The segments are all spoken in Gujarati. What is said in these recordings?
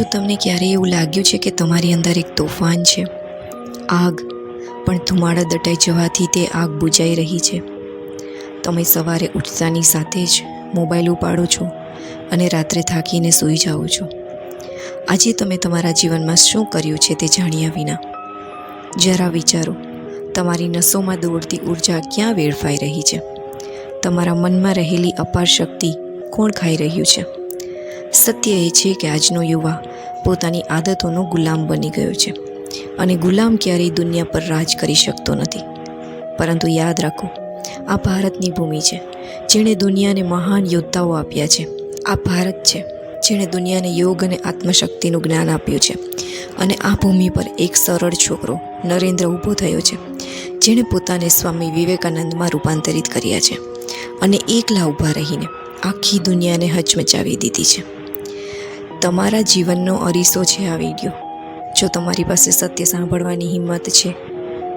શું તમને ક્યારેય એવું લાગ્યું છે કે તમારી અંદર એક તોફાન છે? આગ. પણ ધુમાડા દટાઈ જવાથી તે આગ બુજાઈ રહી છે. તમે સવારે ઉઠતાની સાથે જ મોબાઈલ ઉપાડો છો અને રાત્રે થાકીને સૂઈ જાઓ છો. આજે તમે તમારા જીવનમાં શું કર્યું છે તે જાણ્યા વિના? જરા વિચારો. તમારી નસોમાં દોડતી ઊર્જા ક્યાં વેડફાઈ રહી છે? તમારા મનમાં રહેલી અપાર શક્તિ કોણ ખાઈ રહ્યું છે? સત્ય એ છે કે આજનો યુવા પોતાની આદતોનો ગુલામ બની ગયો છે. અને ગુલામ ક્યારેય દુનિયા પર રાજ કરી શકતો નથી. પરંતુ યાદ રાખો, આ ભારતની ભૂમિ છે, જેણે દુનિયાને મહાન યોદ્ધાઓ આપ્યા છે. આ ભારત છે, જેણે દુનિયાને યોગ અને આત્મશક્તિનું જ્ઞાન આપ્યું છે. અને આ ભૂમિ પર એક સરળ છોકરો, નરેન્દ્ર, ઊભો થયો છે, જેણે પોતાને સ્વામી વિવેકાનંદમાં રૂપાંતરિત કર્યા છે. અને એકલા ઊભા રહીને આખી દુનિયાને હચમચાવી દીધી છે. તમારા જીવનનો અરીસો છે આ વીડિયો. જો તમારી પાસે સત્ય સાંભળવાની હિંમત છે,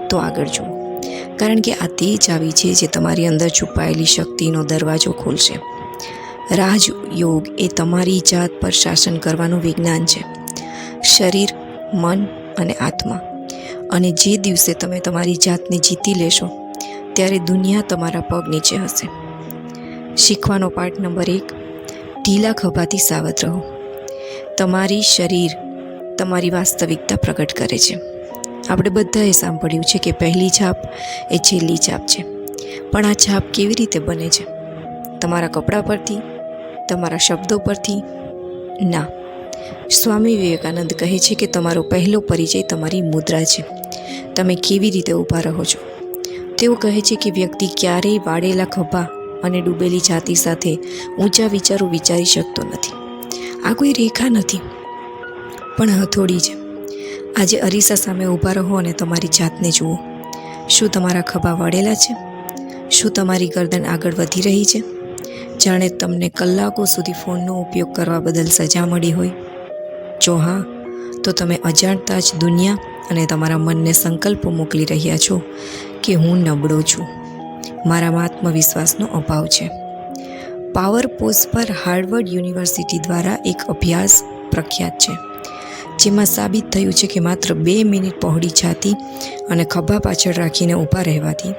તો આગળ જુઓ. કારણ કે આ તે આવી છે જે તમારી અંદર છુપાયેલી શક્તિનો દરવાજો ખોલશે. રાજયોગ એ તમારી જાત પર શાસન કરવાનું વિજ્ઞાન છે. શરીર, મન અને આત્મા. અને જે દિવસે તમે તમારી જાતને જીતી લેશો, ત્યારે દુનિયા તમારા પગ નીચે હશે. શીખવાનો પાઠ નંબર એક, ઢીલા ખભાથી સાવધ રહો. તમારી શરીર તમારી વાસ્તવિકતા પ્રગટ કરે છે. આપણે બધાએ સાંભળ્યું છે કે પહેલી છાપ એ છેલ્લી છાપ છે. પણ આ છાપ કેવી રીતે બને છે? તમારા કપડાં પરથી, તમારા શબ્દો પરથી? ના. સ્વામી વિવેકાનંદ કહે છે કે તમારો પહેલો પરિચય તમારી મુદ્રા છે. તમે કેવી રીતે ઊભા રહો છો? તેઓ કહે છે કે વ્યક્તિ ક્યારેય વાળેલા ખભા અને ડૂબેલી છાતી સાથે ઊંચા વિચારો વિચારી શકતો નથી. આ કોઈ રેખા નથી. પણ હથોડી છે. આજે અરીસા સામે ઊભા રહો અને તમારી જાતને જુઓ. શું તમારા ખભા વળેલા છે? શું તમારી ગરદન આગળ વધી રહી છે? જાણે તમને કલાકો સુધી ફોનનો ઉપયોગ કરવા બદલ સજા મળી હોય. જો હા, તો તમે અજાણતા જ દુનિયા અને તમારા મનને સંકલ્પો મોકલી રહ્યા છો કે હું નબળો છું. મારામાં આત્મવિશ્વાસનો અભાવ છે. પાવર પોઝ પર હાર્વર્ડ યુનિવર્સિટી દ્વારા એક અભ્યાસ પ્રખ્યાત છે, જેમાં સાબિત થયું છે કે માત્ર બે મિનિટ પહોળી છાતી અને ખભા પાછળ રાખીને ઊભા રહેવાથી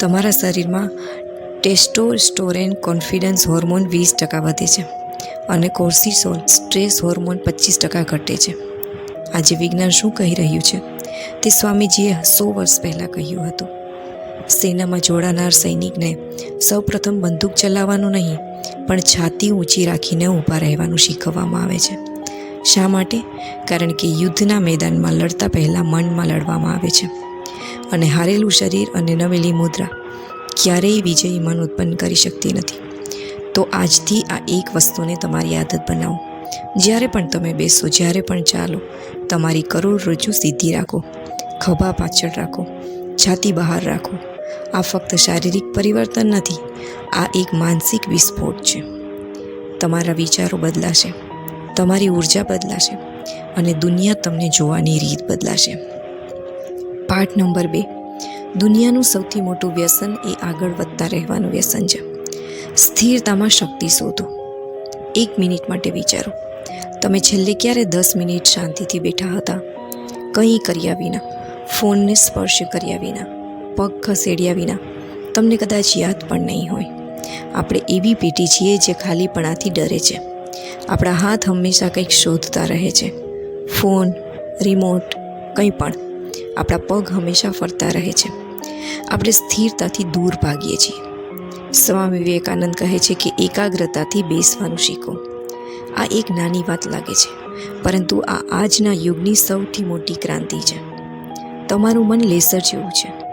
તમારા શરીરમાં ટેસ્ટોસ્ટોરેન કોન્ફિડન્સ હોર્મોન વીસ ટકા વધે છે અને કોર્સિસોલ સ્ટ્રેસ હોર્મોન પચીસ ટકા ઘટે છે. આજે વિજ્ઞાન શું કહી રહ્યું છે? તે સ્વામીજીએ સો વર્ષ પહેલાં કહ્યું હતું. સેનામાં જોડાનાર સૈનિકને સૌપ્રથમ બંદૂક ચલાવવાનું નહીં, પણ છાતી ઊંચી રાખીને ઊભા રહેવાનું શીખવવામાં આવે છે. શા માટે? કારણ કે યુદ્ધના મેદાનમાં લડતા પહેલાં મનમાં લડવામાં આવે છે. અને હારેલું શરીર અને નવેલી મુદ્રા ક્યારેય વિજયી મન ઉત્પન્ન કરી શકતી નથી. તો આજથી આ એક વસ્તુને તમારી આદત બનાવો. જ્યારે પણ તમે બેસો, જ્યારે પણ ચાલો, તમારી કરોડરજ્જુ સીધી રાખો, ખભા પાછળ રાખો, છાતી બહાર રાખો આ ફક્ત શારીરિક પરિવર્તન નથી, આ એક માનસિક વિસ્ફોટ છે. તમારા વિચારો બદલાશે, તમારી ઊર્જા બદલાશે અને દુનિયા તમને જોવાની રીત બદલાશે. પાઠ નંબર બે. દુનિયાનું સૌથી મોટું વ્યસન એ આગળ વધતા રહેવાનું વ્યસન છે. સ્થિરતામાં શક્તિ શોધો. એક મિનિટ માટે વિચારો. તમે છેલ્લે ક્યારે દસ મિનિટ શાંતિથી બેઠા હતા? કંઈ કર્યા વિના, ફોનને સ્પર્શ કર્યા વિના. પગ ખસેડ્યા વિના. તમને કદાચ યાદ પણ નહીં હોય. આપણે એવી પેટી છીએ જે ખાલીપણાથી ડરે છે. આપણા હાથ હંમેશા કંઈક શોધતા રહે છે. ફોન, રિમોટ કંઈ પણ આપણા પગ હંમેશા ફરતા રહે છે. આપણે સ્થિરતાથી દૂર ભાગીએ છીએ. સ્વામી વિવેકાનંદ કહે છે કે એકાગ્રતાથી બેસવાનું શીખો. આ એક નાની વાત લાગે છે, પરંતુ આ આજના યુગની સૌથી મોટી ક્રાંતિ છે. તમારું મન લેસર જેવું છે.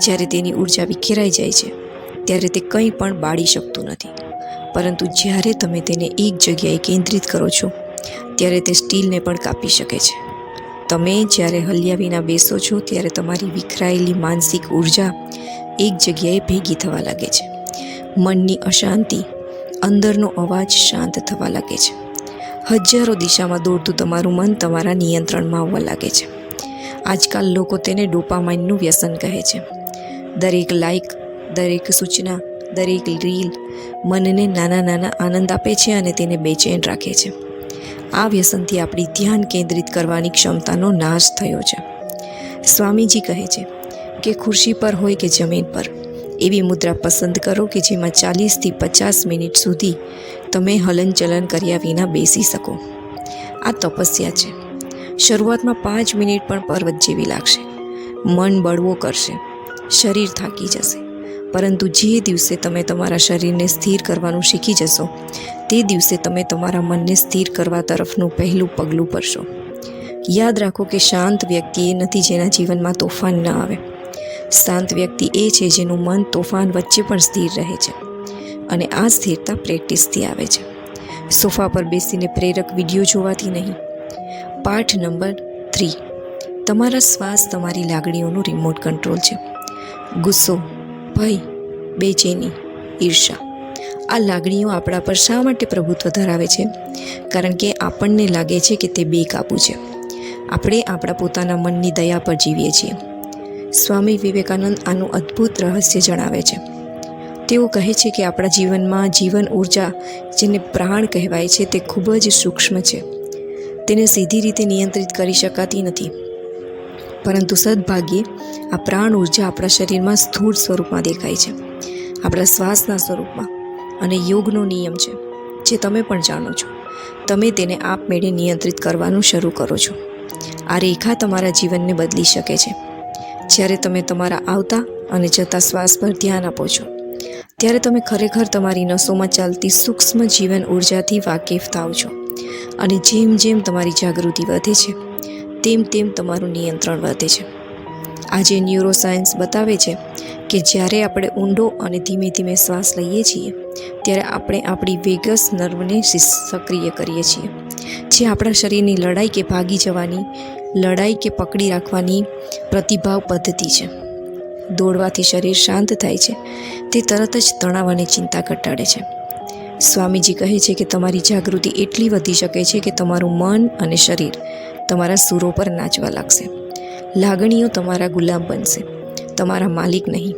જ્યારે તેની ઊર્જા વિખેરાઈ જાય છે, ત્યારે તે કંઈ પણ બાળી શકતું નથી. પરંતુ જ્યારે તમે તેને એક જગ્યાએ કેન્દ્રિત કરો છો, ત્યારે તે સ્ટીલને પણ કાપી શકે છે. તમે જ્યારે હલ્યા વિના બેસો છો, ત્યારે તમારી વિખરાયેલી માનસિક ઊર્જા એક જગ્યાએ ભેગી થવા લાગે છે. મનની અશાંતિ, અંદરનો અવાજ શાંત થવા લાગે છે. હજારો દિશામાં દોડતું તમારું મન તમારા નિયંત્રણમાં આવવા લાગે છે. આજકાલ લોકો તેને ડોપામાઇનનું વ્યસન કહે છે. દરેક લાઇક દરેક સૂચના, દરેક રીલ મનને નાના નાના આનંદ આપે છે અને તેને બેચેન રાખે છે. આ વ્યસનથી આપણી ધ્યાન કેન્દ્રિત કરવાની ક્ષમતાનો નાશ થયો છે. સ્વામીજી કહે છે કે ખુરશી પર હોય કે જમીન પર, એવી મુદ્રા પસંદ કરો કે જેમાં ચાલીસથી પચાસ મિનિટ સુધી તમે હલનચલન કર્યા વિના બેસી શકો. આ તપસ્યા છે. શરૂઆતમાં પાંચ મિનિટ પણ પર્વત જેવી લાગશે. મન બળવો કરશે. શરીર થાકી જશે. પરંતુ જે દિવસે તમે તમારા શરીરને સ્થિર કરવાનું શીખી જશો, તે દિવસે તમે તમારા મનને સ્થિર કરવા તરફનું પહેલું પગલું ભરશો. યાદ રાખો કે શાંત વ્યક્તિ એ નથી જેના જીવનમાં તોફાન ન આવે. શાંત વ્યક્તિ એ છે જેનું મન તોફાન વચ્ચે પણ સ્થિર રહે છે અને આ સ્થિરતા પ્રેક્ટિસથી આવે છે. સોફા પર બેસીને પ્રેરક વીડિયો જોવાથી નહીં. પાઠ નંબર થ્રી. તમારા શ્વાસ તમારી લાગણીઓનું રિમોટ કંટ્રોલ છે. ગુસ્સો, ભય, બેચેની, ઈર્ષા. આ લાગણીઓ આપણા પર શા માટે પ્રભુત્વ ધરાવે છે? કારણ કે આપણને લાગે છે કે તે બેકાબૂ છે. આપણે આપણા પોતાના મનની દયા પર જીવીએ છીએ. સ્વામી વિવેકાનંદ આનું અદ્ભુત રહસ્ય જણાવે છે. તેઓ કહે છે કે આપણા જીવનમાં જીવન ઊર્જા, જેને પ્રાણ કહેવાય છે, તે ખૂબ જ સૂક્ષ્મ છે. તેને સીધી રીતે નિયંત્રિત કરી શકાતી નથી. પરંતુ સદભાગ્યે આ પ્રાણ ઊર્જા આપણા શરીરમાં સ્થૂળ સ્વરૂપમાં દેખાય છે. આપણા શ્વાસના સ્વરૂપમાં. અને યોગનો નિયમ છે, જે તમે પણ જાણો છો. તમે તેને આપમેળે નિયંત્રિત કરવાનું શરૂ કરો છો. આ રેખા તમારા જીવનને બદલી શકે છે. જ્યારે તમે તમારા આવતા અને જતા શ્વાસ પર ધ્યાન આપો છો. ત્યારે તમે ખરેખર તમારી નસોમાં ચાલતી સૂક્ષ્મ જીવન ઉર્જાથી વાકેફ થાવ છો. અને જેમ જેમ તમારી જાગૃતિ વધે છે તેમ તેમ તમારું નિયંત્રણ વધે છે. આજે ન્યુરોસાયન્સ બતાવે છે કે જ્યારે આપણે ઊંડો અને ધીમે ધીમે શ્વાસ લઈએ છીએ, ત્યારે આપણે આપણી વેગસ નર્વને સક્રિય કરીએ છીએ. જે આપણા શરીરની લડાઈ કે ભાગી જવાની, લડાઈ કે પકડી રાખવાની પ્રતિભાવ પદ્ધતિ છે. દોડવાથી શરીર શાંત થાય છે, તે તરત જ તણાવ અને ચિંતા ઘટાડે છે. સ્વામીજી કહે છે કે તમારી જાગૃતિ એટલી વધી શકે છે કે તમારું મન અને શરીર તમારા સૂરો પર નાચવા લાગશે. લાગણીઓ તમારા ગુલામ બનશે. તમારા માલિક નહીં.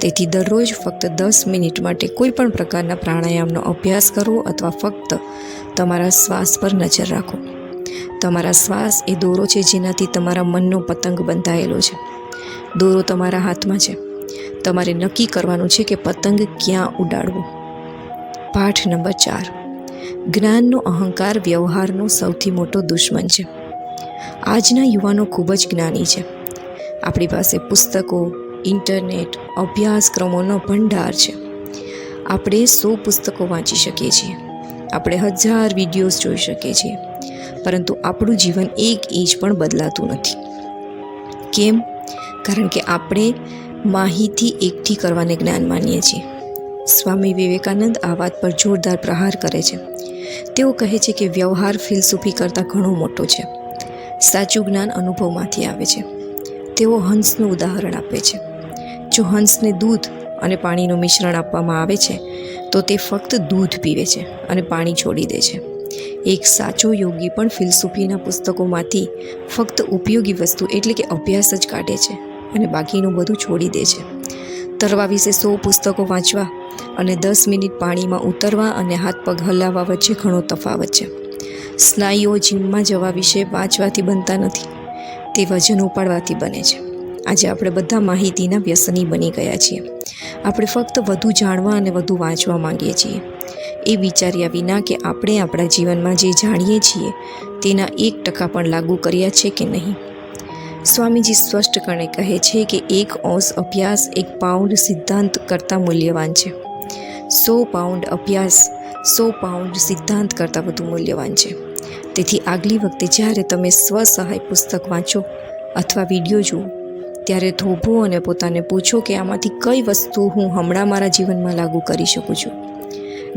તેથી દરરોજ ફક્ત દસ મિનિટ માટે કોઈ પણ પ્રકારના પ્રાણાયામનો અભ્યાસ કરો અથવા ફક્ત તમારા શ્વાસ પર નજર રાખો. તમારા શ્વાસ એ દોરો છે જેનાથી તમારા મનનો પતંગ બંધાયેલો છે. દોરો તમારા હાથમાં છે. તમારે નક્કી કરવાનું છે કે પતંગ ક્યાં ઉડાડવો. પાઠ નંબર ચાર. જ્ઞાનનો અહંકાર વ્યવહારનો સૌથી મોટો દુશ્મન છે. આજના યુવાનો ખૂબ જ જ્ઞાની છે. આપણી પાસે પુસ્તકો, ઇન્ટરનેટ, અભ્યાસક્રમોનો ભંડાર છે. આપણે સો પુસ્તકો વાંચી શકીએ છીએ. આપણે હજાર વિડીયોઝ જોઈ શકીએ છીએ. પરંતુ આપણું જીવન એક ઇંચ પણ બદલાતું નથી. કેમ? કારણ કે આપણે માહિતી એકઠી કરવાને જ્ઞાન માનીએ છીએ. સ્વામી વિવેકાનંદ આ વાત પર જોરદાર પ્રહાર કરે છે. તેઓ કહે છે કે વ્યવહાર ફિલસૂફી કરતાં ઘણો મોટો છે. સાચું જ્ઞાન અનુભવમાંથી આવે છે. તેઓ હંસનું ઉદાહરણ આપે છે. જો હંસને દૂધ અને પાણીનું મિશ્રણ આપવામાં આવે છે, તો તે ફક્ત દૂધ પીવે છે અને પાણી છોડી દે છે. એક સાચો યોગી પણ ફિલસૂફીના પુસ્તકોમાંથી ફક્ત ઉપયોગી વસ્તુ એટલે કે અભ્યાસ જ કાઢે છે અને બાકીનું બધું છોડી દે છે. તરવા વિશે સો પુસ્તકો વાંચવા અને દસ મિનિટ પાણીમાં ઉતરવા અને હાથ પગ હલાવવા વચ્ચે ઘણો તફાવત છે. સ્નાયુઓ જીમમાં જવા વિશે વાંચવાથી બનતા નથી. તે વજન ઉપાડવાથી બને છે. આજે આપણે બધા માહિતીના વ્યસની બની ગયા છીએ. આપણે ફક્ત વધુ જાણવા અને વધુ વાંચવા માંગીએ છીએ. એ વિચાર્યા વિના કે આપણે આપણા જીવનમાં જે જાણીએ છીએ, તેના એક ટકા પણ લાગુ કર્યા છે કે નહીં? સ્વામીજી સ્પષ્ટપણે કહે છે કે એક ઓંસ અભ્યાસ એક પાઉન્ડ સિદ્ધાંત કરતાં મૂલ્યવાન છે. સો પાઉન્ડ અભ્યાસ સો પાઉન્ડ સિદ્ધાંત કરતાં વધુ મૂલ્યવાન છે. તેથી આગલી વખતે જ્યારે તમે સ્વસહાય પુસ્તક વાંચો અથવા વીડિયો જુઓ, ત્યારે થોભો અને પોતાને પૂછો કે આમાંથી કઈ વસ્તુ હું હમણાં મારા જીવનમાં લાગુ કરી શકું છું.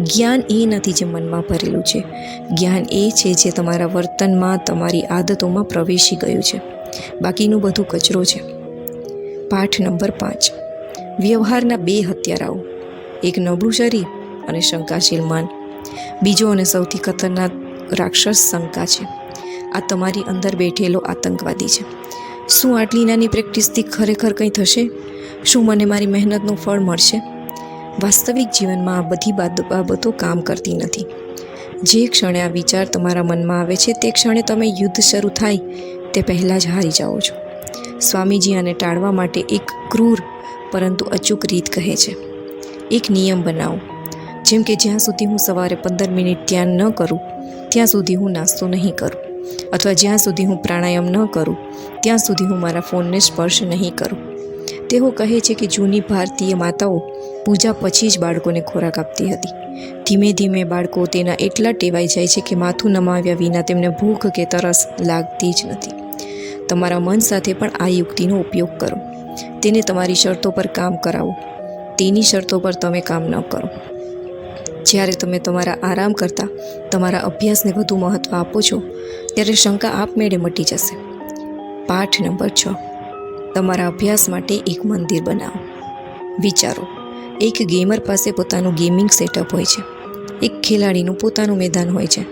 જ્ઞાન એ નથી જે મનમાં ભરેલું છે. જ્ઞાન એ છે જે તમારા વર્તનમાં તમારી આદતોમાં પ્રવેશી ગયું છે. બાકીનું બધું કચરો છે. પાઠ નંબર પાંચ. વ્યવહારના બે હત્યારાઓ. એક નબળું શરીર અને શંકાશીલ માન. બીજો અને સૌથી ખતરનાક રાક્ષસ શંકા છે. આ તમારી અંદર બેઠેલો આતંકવાદી છે. શું આટલી નાની પ્રેક્ટિસથી ખરેખર કંઈ થશે? શું મને મારી મહેનતનું ફળ મળશે? વાસ્તવિક જીવનમાં આ બધી બાબતો કામ કરતી નથી. જે ક્ષણે આ વિચાર તમારા મનમાં આવે છે, તે ક્ષણે તમે યુદ્ધ શરૂ થાય, તે પહેલાં જ હારી જાઓ છો. સ્વામીજી આને ટાળવા માટે એક ક્રૂર, પરંતુ અચૂક રીત કહે છે. એક નિયમ બનાવો. જેમ કે જ્યાં સુધી હું સવારે પંદર મિનિટ ધ્યાન ન કરું ત્યાં સુધી હું નાસ્તો નહીં કરું અથવા જ્યાં સુધી હું પ્રાણાયામ ન કરું, ત્યાં સુધી હું મારા ફોનને સ્પર્શ નહીં કરું. તેઓ કહે છે કે જૂની ભારતીય માતાઓ પૂજા પછી જ બાળકોને ખોરાક આપતી હતી. ધીમે ધીમે બાળકો તેના એટલા ટેવાઈ જાય છે કે માથું નમાવ્યા વિના તેમને ભૂખ કે તરસ લાગતી જ નથી. તમારા મન સાથે પણ આ યુક્તિનો ઉપયોગ કરો. તેને તમારી શરતો પર કામ કરાવો. તેની શરતો પર તમે કામ ન કરો. જ્યારે તમે તમારા આરામ કરતાં તમારા અભ્યાસને વધુ મહત્ત્વ આપો છો, ત્યારે શંકા આપમેળે મટી જશે. પાઠ નંબર છ. તમારા અભ્યાસ માટે એક મંદિર બનાવો. વિચારો, એક ગેમર પાસે પોતાનું ગેમિંગ સેટઅપ હોય છે. એક ખેલાડીનું પોતાનું મેદાન હોય છે.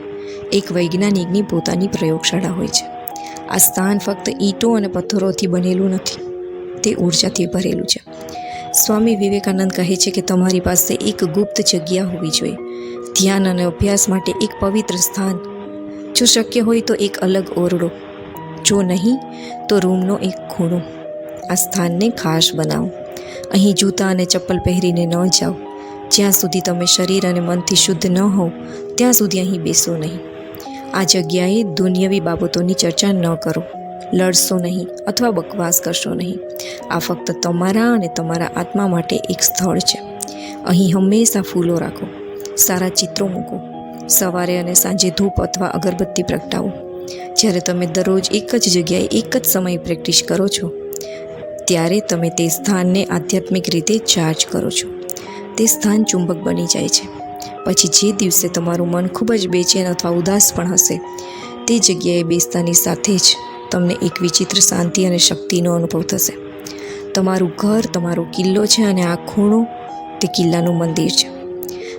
એક વૈજ્ઞાનિકની પોતાની પ્રયોગશાળા હોય છે. આ સ્થાન ફક્ત ઈંટો અને પથ્થરોથી બનેલું નથી, તે ઊર્જાથી ભરેલું છે. સ્વામી વિવેકાનંદ કહે છે કે તમારી પાસે એક ગુપ્ત જગ્યા હોવી જોઈએ. ધ્યાન અને અભ્યાસ માટે એક પવિત્ર સ્થાન. જો શક્ય હોય તો એક અલગ ઓરડો. જો નહીં, તો રૂમનો એક ખૂણો. આ સ્થાનને ખાસ બનાવો. અહીં જૂતા અને ચપ્પલ પહેરીને ન જાઓ. જ્યાં સુધી તમે શરીર અને મનથી શુદ્ધ ન હોવ, ત્યાં સુધી અહીં બેસો નહીં. આ જગ્યાએ દુનિયાવી બાબતોની ચર્ચા ન કરો. લડશો નહીં અથવા બકવાસ કરશો નહીં. આ ફક્ત તમારા અને તમારા આત્મા માટે એક સ્થળ છે. અહીં હંમેશા ફૂલો રાખો, સારા ચિત્રો મૂકો, સવારે અને સાંજે ધૂપ અથવા અગરબત્તી પ્રગટાવો. જ્યારે તમે દરરોજ એક જ જગ્યાએ એક જ સમયે પ્રેક્ટિસ કરો છો, ત્યારે તમે તે સ્થાનને આધ્યાત્મિક રીતે ચાર્જ કરો છો. તે સ્થાન ચુંબક બની જાય છે. પછી જે દિવસે તમારું મન ખૂબ જ બેચેન અથવા ઉદાસ પણ હશે, તે જગ્યાએ બેસતાની સાથે જ તમને એક વિચિત્ર શાંતિ અને શક્તિનો અનુભવ થશે. તમારું ઘર, તમારો કિલ્લો છે અને આ ખૂણો તે કિલ્લાનું મંદિર છે.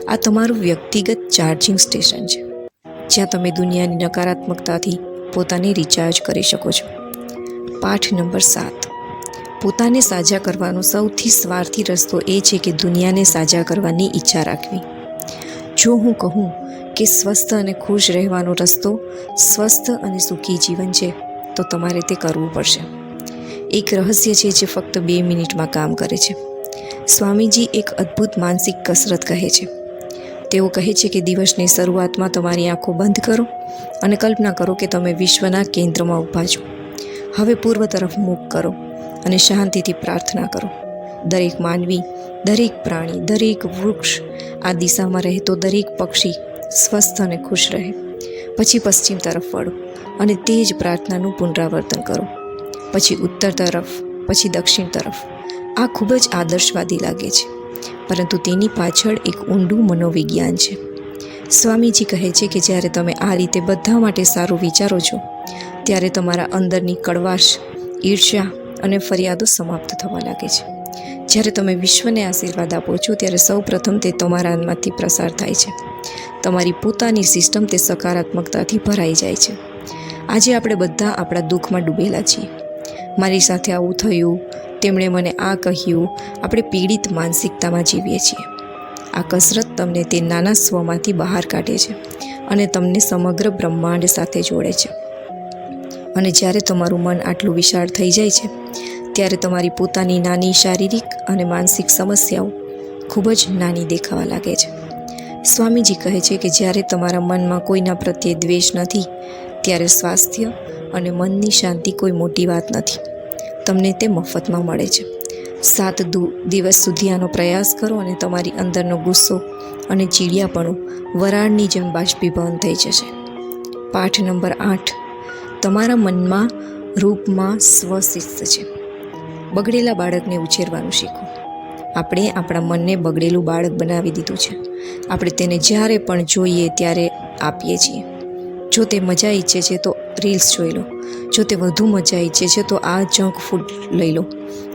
આ તમારું વ્યક્તિગત ચાર્જિંગ સ્ટેશન છે, જ્યાં તમે દુનિયાની નકારાત્મકતાથી પોતાને રિચાર્જ કરી શકો છો. પાઠ નંબર સાત. પોતાને સાજા કરવાનો સૌથી સ્વાર્થી રસ્તો એ છે કે દુનિયાને સાજા કરવાની ઈચ્છા રાખવી. જો હું કહું કે સ્વસ્થ અને ખુશ રહેવાનો રસ્તો સ્વસ્થ અને સુખી જીવન છે તો તમારે તે કરવું પડશે. એક રહસ્ય છે જે ફક્ત બે મિનિટમાં કામ કરે છે. સ્વામીજી એક અદ્ભુત માનસિક કસરત કહે છે. તેઓ કહે છે કે દિવસની શરૂઆતમાં તમારી આંખો બંધ કરો અને કલ્પના કરો કે તમે વિશ્વના કેન્દ્રમાં ઊભા છો. હવે પૂર્વ તરફ મુખ કરો અને શાંતિથી પ્રાર્થના કરો. દરેક માનવી, દરેક પ્રાણી, દરેક વૃક્ષ આ દિશામાં રહેતો દરેક પક્ષી સ્વસ્થ અને ખુશ રહે. પછી પશ્ચિમ તરફ વળો. અને તે જ પ્રાર્થનાનું પુનરાવર્તન કરો. પછી ઉત્તર તરફ, પછી દક્ષિણ તરફ. આ ખૂબ જ આદર્શવાદી લાગે છે. પરંતુ તેની પાછળ એક ઊંડું મનોવિજ્ઞાન છે. સ્વામીજી કહે છે કે જ્યારે તમે આ રીતે બધા માટે સારું વિચારો છો, ત્યારે તમારા અંદરની કડવાશ, ઈર્ષ્યા અને ફરિયાદો સમાપ્ત થવા લાગે છે. જ્યારે તમે વિશ્વને આશીર્વાદ આપો છો, ત્યારે સૌ પ્રથમ તે તમારામાંથી પ્રસાર થાય છે. તમારી પોતાની સિસ્ટમ તે સકારાત્મકતાથી ભરાઈ જાય છે. આજે આપણે બધા આપણા દુઃખમાં ડૂબેલા છીએ. મારી સાથે આવું થયું, તેમણે મને આ કહ્યું, આપણે પીડિત માનસિકતામાં જીવીએ છીએ. આ કસરત તમને તે નાના સ્વમાંથી બહાર કાઢે છે અને તમને સમગ્ર બ્રહ્માંડ સાથે જોડે છે. અને જ્યારે તમારું મન આટલું વિશાળ થઈ જાય છે, ત્યારે તમારી પોતાની નાની શારીરિક અને માનસિક સમસ્યાઓ ખૂબ જ નાની દેખાવા લાગે છે. સ્વામીજી કહે છે કે જ્યારે તમારા મનમાં કોઈના પ્રત્યે દ્વેષ નથી ત્યારે સ્વાસ્થ્ય અને મનની શાંતિ કોઈ મોટી વાત નથી. તમને તે મફતમાં મળે છે. સાત દિવસ સુધી આનો પ્રયાસ કરો અને તમારી અંદરનો ગુસ્સો અને ચીડિયાપણું વરાળની જેમ બાષ્પીભવન થઈ જશે. પાઠ નંબર આઠ. તમારા મનમાં રૂપમાં સ્વશિસ્ત છે. બગડેલા બાળકને ઉછેરવાનું શીખો. આપણે આપણા મનને બગડેલું બાળક બનાવી દીધું છે. આપણે તેને જ્યારે પણ જોઈએ ત્યારે આપીએ છીએ. જો તે મજા ઈચ્છે છે, તો રીલ્સ જોઈ લો. જો તે વધુ મજા ઈચ્છે છે, તો આ જંક ફૂડ લઈ લો.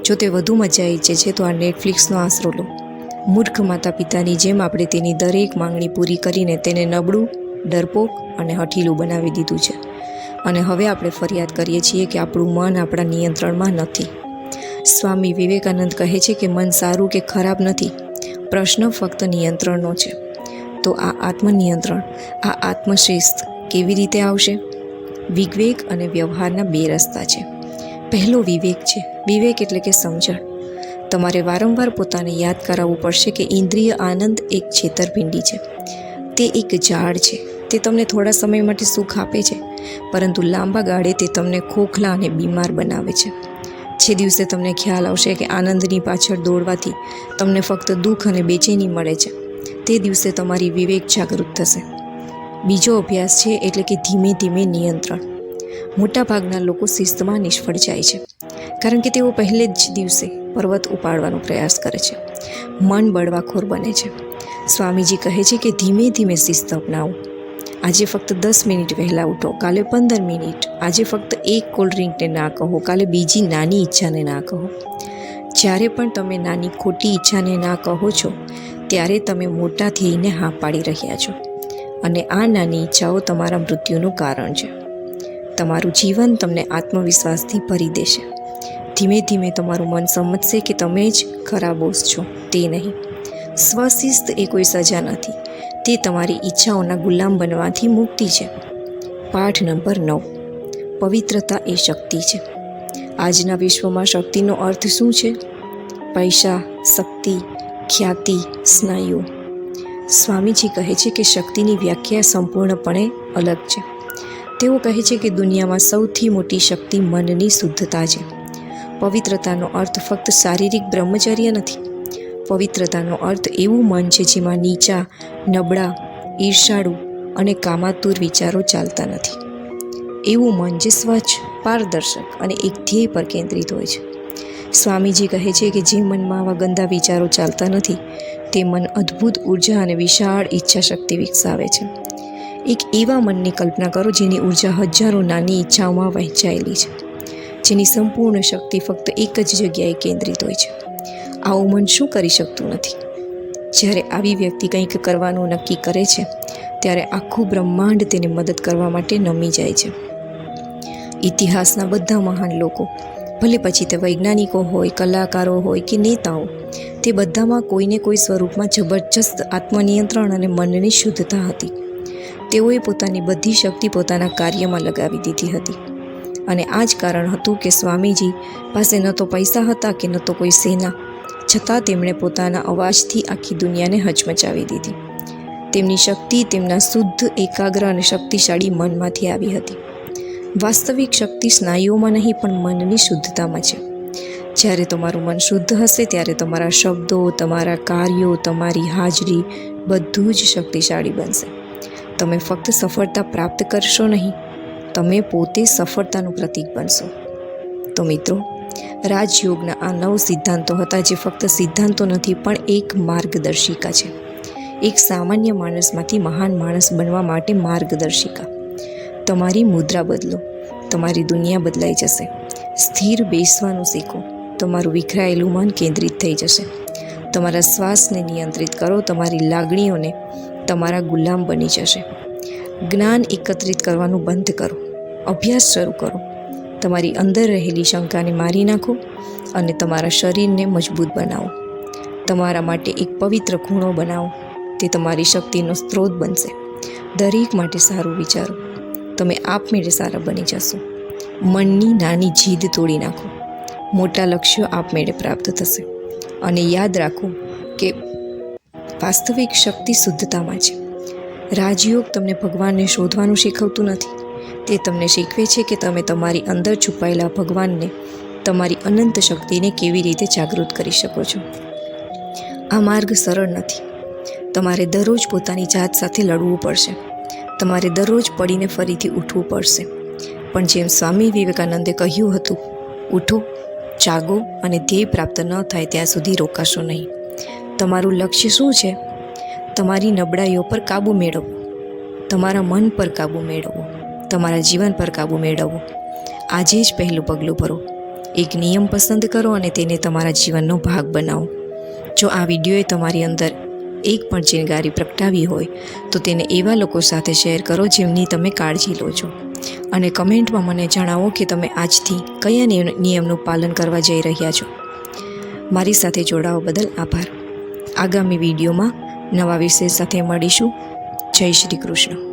જો તે વધુ મજા ઈચ્છે છે, તો આ નેટફ્લિક્સનો આશરો લો. મૂર્ખ માતા પિતાની જેમ આપણે તેની દરેક માંગણી પૂરી કરીને તેને નબળું, ડરપોક અને હઠીલું બનાવી દીધું છે. અને હવે આપણે ફરિયાદ કરીએ છીએ કે આપણું મન આપણા નિયંત્રણમાં નથી. સ્વામી વિવેકાનંદ કહે છે કે મન સારું કે ખરાબ નથી. પ્રશ્ન ફક્ત નિયંત્રણનો છે. તો આ આત્મનિયંત્રણ, આ આત્મશિસ્ત કેવી રીતે આવશે? વિવેક અને વ્યવહારના બે રસ્તા છે. પહેલો વિવેક છે. વિવેક એટલે કે સમજણ. તમારે વારંવાર પોતાને યાદ કરાવવું પડશે કે ઇન્દ્રિય આનંદ એક છેતરપિંડી છે. તે એક ઝાડ છે. તે તમને થોડા સમય માટે સુખ આપે છે, પરંતુ લાંબા ગાળે તે તમને ખોખલા અને બીમાર બનાવે છે. જે દિવસે તમને ખ્યાલ આવશે કે આનંદની પાછળ દોડવાથી તમને ફક્ત દુઃખ અને બેચેની મળે છે, તે દિવસે તમારી વિવેક જાગૃત થશે. બીજો અભ્યાસ છે એટલે કે ધીમે ધીમે નિયંત્રણ. મોટાભાગના લોકો શિસ્તમાં નિષ્ફળ જાય છે, કારણ કે તેઓ પહેલે જ દિવસે પર્વત ઉપાડવાનો પ્રયાસ કરે છે. મન બળવાખોર બને છે. સ્વામીજી કહે છે કે ધીમે ધીમે શિસ્ત અપનાવો. આજે ફક્ત દસ મિનિટ વહેલા ઉઠો, કાલે પંદર મિનિટ, આજે ફક્ત એક કોલ્ડ ડ્રિંકને ના કહો, કાલે બીજી નાની ઈચ્છાને ના કહો. જ્યારે પણ તમે નાની ખોટી ઈચ્છાને ના કહો છો, ત્યારે તમે મોટા થઈને હા પાડી રહ્યા છો. અને આ નાની ઈચ્છાઓ તમારા મૃત્યુનું કારણ છે. તમારું જીવન તમને આત્મવિશ્વાસથી ભરી દેશે. ધીમે ધીમે તમારું મન સમજશે કે તમે જ ખરા બોસ છો, તે નહીં. સ્વશિસ્ત એ કોઈ સજા નથી. તે તમારી ઈચ્છાઓના ગુલામ બનવાથી મુક્તિ છે. પાઠ નંબર નવ. પવિત્રતા એ શક્તિ છે. આજના વિશ્વમાં શક્તિનો અર્થ શું છે? પૈસા, શક્તિ, ખ્યાતિ, સ્નાયુ સ્વામીજી કહે છે કે શક્તિની વ્યાખ્યા સંપૂર્ણપણે અલગ છે. તેઓ કહે છે કે દુનિયામાં સૌથી મોટી શક્તિ મનની શુદ્ધતા છે. પવિત્રતાનો અર્થ ફક્ત શારીરિક બ્રહ્મચર્ય નથી. પવિત્રતાનો અર્થ એવું મન છે જેમાં નીચા, નબળા, ઈર્ષાળુ અને કામાતુર વિચારો ચાલતા નથી. એવું મન જે સ્વચ્છ, પારદર્શક અને એક ધ્યેય પર કેન્દ્રિત હોય છે. સ્વામીજી કહે છે કે જે મનમાં આવા ગંદા વિચારો ચાલતા નથી તે મન અદ્ભુત ઊર્જા અને વિશાળ ઈચ્છા શક્તિ વિકસાવે છે. એક એવા મનની કલ્પના કરો જેની ઊર્જા હજારો નાની ઈચ્છાઓમાં વહેંચાયેલી છે. જેની સંપૂર્ણ શક્તિ ફક્ત એક જ જગ્યાએ કેન્દ્રિત હોય છે. આવું મન શું કરી શકતું નથી? જ્યારે આવી વ્યક્તિ કંઈક કરવાનું નક્કી કરે છે, ત્યારે આખું બ્રહ્માંડ તેને મદદ કરવા માટે નમી જાય છે. ઇતિહાસના બધા મહાન લોકો ભલે પછી તે વૈજ્ઞાનિકો હોય, કલાકારો હોય કે નેતાઓ, તે બધામાં કોઈને કોઈ સ્વરૂપમાં જબરજસ્ત આત્મનિયંત્રણ અને મનની શુદ્ધતા હતી. તેઓએ પોતાની બધી શક્તિ પોતાના કાર્યમાં લગાવી દીધી હતી. અને આ જ કારણ હતું કે સ્વામીજી પાસે ન તો પૈસા હતા કે ન તો કોઈ સેના, છતાં તેમણે પોતાના અવાજથી આખી દુનિયાને હચમચાવી દીધી. તેમની શક્તિ તેમના શુદ્ધ, એકાગ્ર અને શક્તિશાળી મનમાંથી આવી હતી. વાસ્તવિક શક્તિ સ્નાયુઓમાં નહીં, પણ મનની શુદ્ધતામાં છે. જ્યારે તમારું મન શુદ્ધ હશે, ત્યારે તમારા શબ્દો, તમારા કાર્યો, તમારી હાજરી બધું જ શક્તિશાળી બનશે. તમે ફક્ત સફળતા પ્રાપ્ત કરશો નહીં, તમે પોતે સફળતાનું પ્રતીક બનશો. તો મિત્રો, રાજયોગના આ નવ સિદ્ધાંતો હતા જે ફક્ત સિદ્ધાંતો નથી, પણ એક માર્ગદર્શિકા છે. એક સામાન્ય માણસમાંથી મહાન માણસ બનવા માટે માર્ગદર્શિકા. તમારી મુદ્રા બદલો. તમારી દુનિયા બદલાઈ જશે. સ્થિર બેસવાનું શીખો. તમારું વિખરાયેલું મન કેન્દ્રિત થઈ જશે. તમારા શ્વાસને નિયંત્રિત કરો. તમારી લાગણીઓને તમારા ગુલામ બની જશે. જ્ઞાન એકત્રિત કરવાનું બંધ કરો. અભ્યાસ શરૂ કરો. તમારી અંદર રહેલી શંકાને મારી નાખો અને તમારા શરીરને મજબૂત બનાવો. તમારા માટે એક પવિત્ર ખૂણો બનાવો. તે તમારી શક્તિનો સ્ત્રોત બનશે. દરેક માટે સારું વિચારો. તમે આપમેળે સારા બની જશો. મનની નાની જીદ તોડી નાખો. મોટા લક્ષ્યો આપમેળે પ્રાપ્ત થશે. અને યાદ રાખો કે વાસ્તવિક શક્તિ શુદ્ધતામાં છે. રાજયોગ તમને ભગવાનને શોધવાનું શીખવતું નથી. તે તમને શીખવે છે કે તમે તમારી અંદર છુપાયેલા ભગવાનને તમારી અનંત શક્તિને કેવી રીતે જાગૃત કરી શકો છો. આ માર્ગ સરળ નથી. તમારે દરરોજ પોતાની જાત સાથે લડવું પડશે. તમારે દરરોજ પડીને ફરીથી ઉઠવું પડશે. પણ જેમ સ્વામી વિવેકાનંદે કહ્યું હતું, ઉઠો, જાગો અને ધ્યેય પ્રાપ્ત ન થાય ત્યાં સુધી રોકાશો નહીં. તમારું લક્ષ્ય શું છે? તમારી નબળાઈઓ પર કાબૂ મેળવવો તમારા મન પર કાબૂ મેળવવો તમારા જીવન પર કાબૂ મેળવવો આજે જ પહેલું પગલું ભરો. એક નિયમ પસંદ કરો અને તેને તમારા જીવનનો ભાગ બનાવો. જો આ વિડીયોએ તમારી અંદર એક પણ ચિનગારી પ્રગટાવી હોય, તો તેને એવા લોકો સાથે શેર કરો જેમની તમે કાળજી લો છો. અને કમેન્ટમાં મને જણાવો કે તમે આજથી કયા નિયમનું પાલન કરવા જઈ રહ્યા છો. મારી સાથે જોડાવા બદલ આભાર. આગામી વિડીયોમાં નવા વિષય સાથે મળીશું. જય શ્રી કૃષ્ણ.